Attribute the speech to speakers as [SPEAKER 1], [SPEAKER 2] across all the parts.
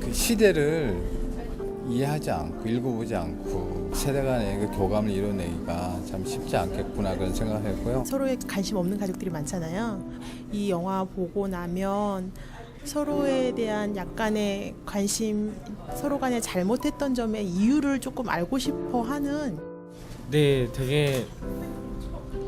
[SPEAKER 1] 그 시대를 이해하지 않고 읽어보지 않고 세대 간의 그 교감을 이뤄내기가 참 쉽지 않겠구나 그런 생각을 했고요.
[SPEAKER 2] 서로에 관심 없는 가족들이 많잖아요. 이 영화 보고 나면 서로에 대한 약간의 관심, 서로 간에 잘못했던 점의 이유를 조금 알고 싶어 하는
[SPEAKER 3] 네, 되게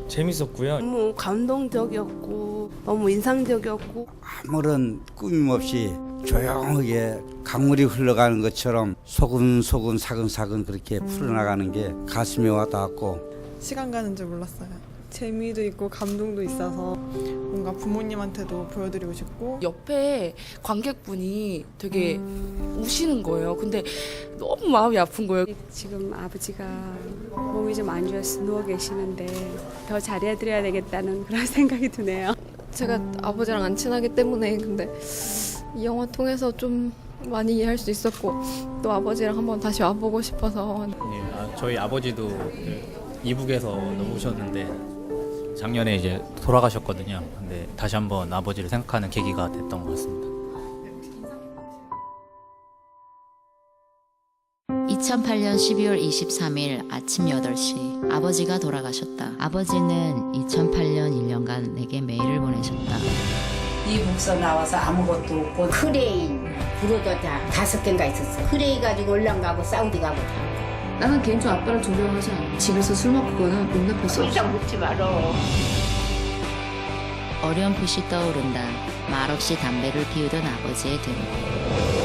[SPEAKER 3] 재밌었고요.
[SPEAKER 4] 너무 감동적이었고 너무 인상적이었고
[SPEAKER 5] 아무런 꾸밈 없이 조용하게 강물이 흘러가는 것처럼 소근소근 사근사근 그렇게 풀어나가는 게 가슴에 와닿았고
[SPEAKER 6] 시간 가는 줄 몰랐어요. 재미도 있고 감동도 있어서 뭔가 부모님한테도 보여드리고 싶고
[SPEAKER 7] 옆에 관객분이 되게 우시는 거예요. 근데 너무 마음이 아픈 거예요.
[SPEAKER 8] 지금 아버지가 몸이 좀 안 좋아서 누워 계시는데 더 잘해드려야 되겠다는 그런 생각이 드네요.
[SPEAKER 9] 제가 아버지랑 안 친하기 때문에 근데 이 영화 통해서 좀 많이 이해할 수 있었고 또 아버지랑 한번 다시 와보고 싶어서
[SPEAKER 10] 예, 아, 저희 아버지도 그 이북에서 오셨는데 작년에 이제 돌아가셨거든요. 근데 다시 한번 아버지를 생각하는 계기가 됐던 것 같습니다.
[SPEAKER 11] 2008년 12월 23일 아침 8시 아버지가 돌아가셨다. 아버지는 2008년
[SPEAKER 12] 이북서 나와서 아무것도 없고
[SPEAKER 13] 크레인 부르더자 다섯 개인가 있었어. 크레인 가지고 올랑 가고 사우디 가고 다.
[SPEAKER 9] 나는 개인적으로 아빠를 존경하지 않아 집에서 술 먹거나 용납할 수 없어
[SPEAKER 13] 묻지 말어.
[SPEAKER 11] 어렴풋이 떠오른다. 말없이 담배를 피우던 아버지의 등골.